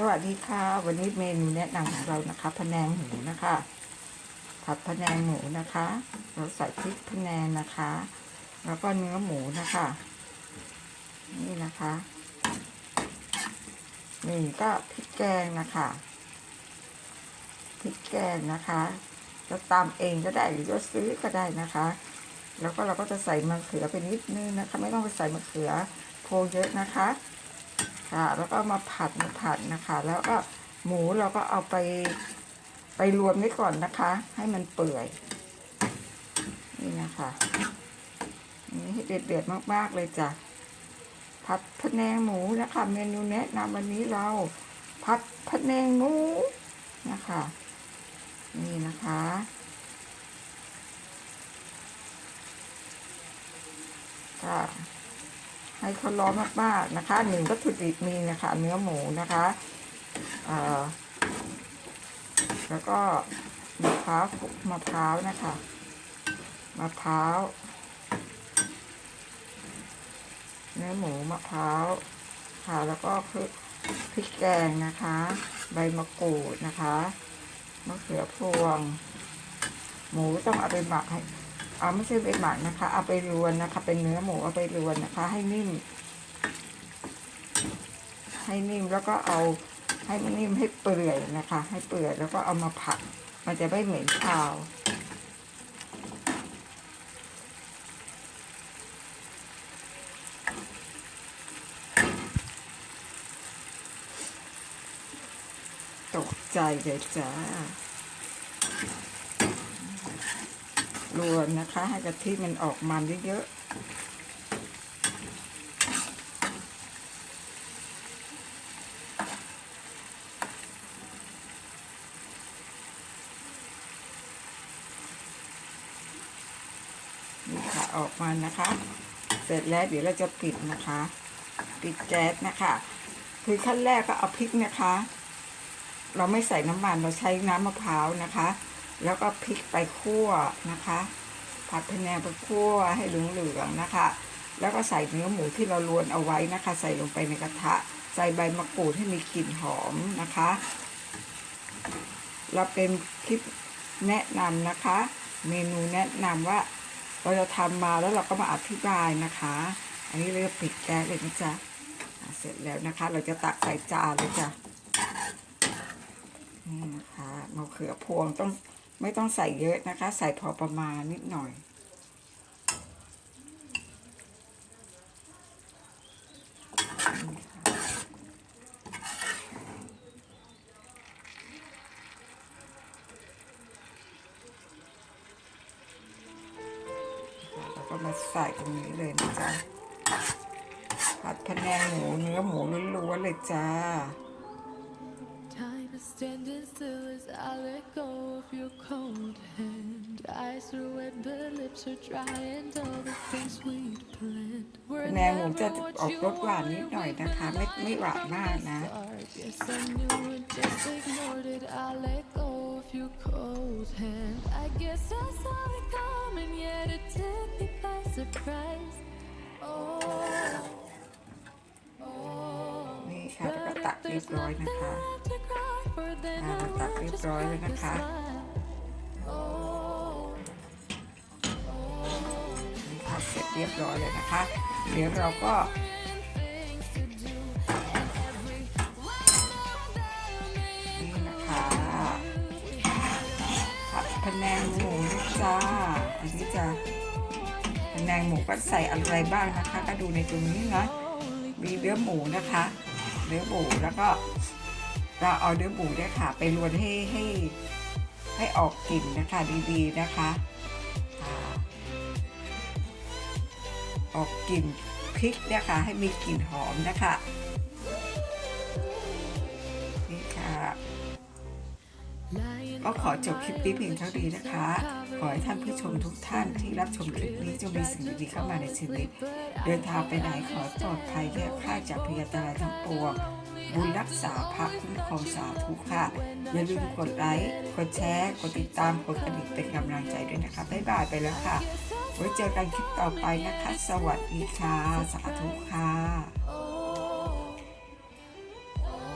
สวัสดีค่ะ วันนี้เมนูแนะนำของเรานะคะพะแนงหมูนะคะ ผัดพะแนงหมูนะคะ เราใส่พริกพะแนงนะคะ แล้วก็เนื้อหมูนะคะ นี่นะคะ นี่ก็พริกแกงนะคะพริกแกงนะคะจะตามเองก็ได้หรือว่าซื้อก็ได้นะคะ แล้วก็เราก็จะใส่มะเขือไปนิดนึงนะคะ ไม่ต้องไปใส่มะเขือโพเยอะนะคะ ค่ะ แล้วก็มาผัดมาผัดนะคะ แล้วก็หมูเราก็เอาไปไปรวนไว้ก่อนนะคะ ให้มันเปื่อย นี่นะคะนี่ให้เดือดๆมากๆเลยจ้ะผัดพะแนงหมูนะคะ เมนูแนะนำวันนี้เราผัดพะแนงหมูนะคะ นี่นะคะค่ะ ให้เขาร้อนมากๆนะคะหนึ่งวัตถุดิบมีนะคะเนื้อหมูนะคะแล้วก็มะพร้าวมะพร้าวนะคะมะพร้าวเนื้อหมูมะพร้าวค่ะแล้วก็พริกพริกแกงนะคะ ใบมะกรูดนะคะมะเขือพวง หมูต้องเอาไปหมักให้ เอาไม่ใช่ไปหมักนะคะ เอาไปรวนนะคะ เป็นเนื้อหมูเอาไปรวนนะคะ ให้นิ่ม ให้นิ่มแล้วก็เอาให้มันนิ่มให้เปื่อยนะคะ ให้เปื่อยแล้วก็เอามาผัดมันจะไม่เหม็นคาวตกใจเลยจ้า รวนนะคะ ให้กะทิมันออกมันเยอะๆนี่ค่ะออกมานะคะ เสร็จแล้วเดี๋ยวเราจะปิดนะคะ ปิดแก๊สนะคะ คือขั้นแรกก็เอาพริกนะคะ เราไม่ใส่น้ำมันเราใช้น้ำมะพร้าวนะคะ แล้วก็พริกไปคั่วนะคะ ผัดพะแนงไปคั่วให้เหลืองๆนะคะ แล้วก็ใส่เนื้อหมูที่เราลวนเอาไว้นะคะ ใส่ลงไปในกระทะ ใส่ใบมะกรูดให้มีกลิ่นหอมนะคะ เราเป็นคลิปแนะนำนะคะ เมนูแนะนำว่าเราจะทำมาแล้วเราก็มาอธิบายนะคะ อันนี้เราปิดแก๊สเลยนะจ๊ะอะเสร็จแล้วนะคะ เราจะตักใส่จานเลยจ้ะนี่นะคะมะเขือพวงต้อง ไม่ต้องใส่เยอะนะคะ ใส่พอประมาณนิดหน่อย แล้วก็มาใส่ตรงนี้เลยนะจ๊ะผัดพะแนงหมูเนื้อหมูล้วนๆเลยจ้า standing still as I let go of your cold hand. Eyes are wet, but lips are dry, and all the things we'd planned were แนงหมูจะ never ออก what ร you สหวานนิดหน่อยนะคะ ไม่ไม่หวานมากนะ are. Guess I knew it, just ignored it. I let go of your cold hand. I guess I saw it coming, yet it took me by surprise. Oh, oh. นี่ค่ะแล้วก็ตักเรียบร้อยนะคะ อ่าอ่าตักเรียบร้อยแล้วนะคะนี่ค่ะเสร็จเรียบร้อยเลยนะคะ เดี๋ยวเราก็นี่นะคะผัดพะแนงหมูนะจ้าอันนี้จะพะแนงหมูก็ใส่อะไรบ้างนะคะ ก็ดูในตรงนี้นะมีเนื้อหมูนะคะเนื้อหมูแล้วก็ เราเอาเนื้อหมูเนี่ยค่ะ ไปรวนให้ให้ให้ออกกลิ่นนะคะดีๆนะคะอออกกลิ่นพริกเนี่ยค่ะให้มีกลิ่นหอมนะคะ ก็ขอจบคลิปนี้เพียงเท่านี้นะคะ ขอให้ท่านผู้ชมทุกท่านที่รับชมคลิปนี้จงมีสิ่งดีๆเข้ามาในชีวิต เดินทางไปไหนขอปลอดภัยแค่ค่าจากพยาตรายทั้งปวงบุญรักษาพระคุ้มครองสาธุค่ะ อย่าลืมกดไลค์ กดแชร์ กดติดตาม กดกระดิ่งเป็นกำลังใจด้วยนะคะ บ๊ายบายไปแล้วค่ะ ไว้เจอกันคลิปต่อไปนะคะ สวัสดีค่ะ สาธุค่ะ